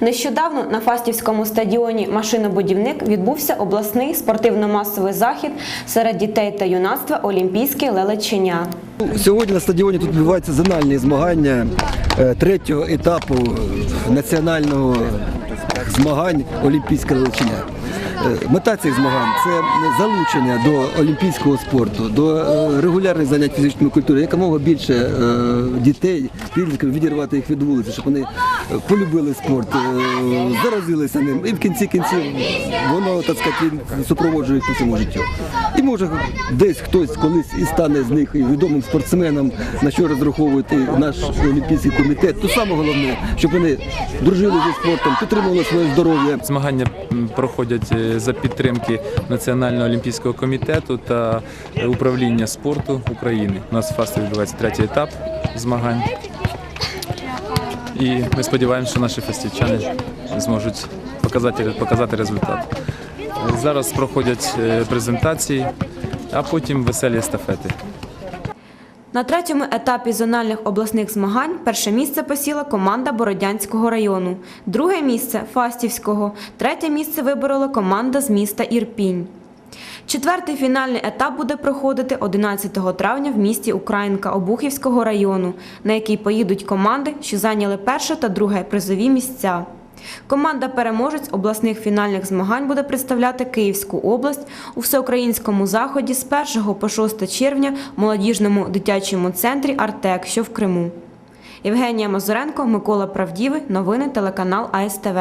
Нещодавно на Фастівському стадіоні Машинобудівник відбувся обласний спортивно-масовий захід серед дітей та юнацтва Олімпійське лелечення. Сьогодні на стадіоні тут відбуваються зональні змагання е, третього етапу національного змагань Олімпійське величиня. Е, Мета цих змагань це залучення до олімпійського спорту, до е, регулярних занять фізичною культурою, якомога більше е, дітей, підлітків відірвати їх від вулиці, щоб вони полюбили спорт, заразилися ним. І в кінці кінців воно так сказати, супроводжує їх по всьому життю. І може десь хтось колись і стане з них відомим спортсменом, на що розраховує і наш олімпійський комітет. То саме головне, щоб вони дружили зі спортом, підтримували своє здоров'я. Змагання проходять за підтримки Національного олімпійського комітету та управління спорту України. У нас в Фасті відбувається третій етап змагань. І ми сподіваємося, що наші фестівчани зможуть показати, показати результат. Зараз проходять е, презентації, а потім веселі естафети. На третьому етапі зональних обласних змагань перше місце посіла команда Бородянського району, друге місце Фастівського, третє місце виборола команда з міста Ірпінь. Четвертий фінальний етап буде проходити 11 травня в місті Українка Обухівського району, на який поїдуть команди, що зайняли перше та друге призові місця. Команда переможець обласних фінальних змагань буде представляти Київську область у всеукраїнському заході з 1 по 6 червня в молодіжному дитячому центрі Артек, що в Криму. Євгенія Мазуренко, Микола Правдівий. Новини телеканал АСТВ.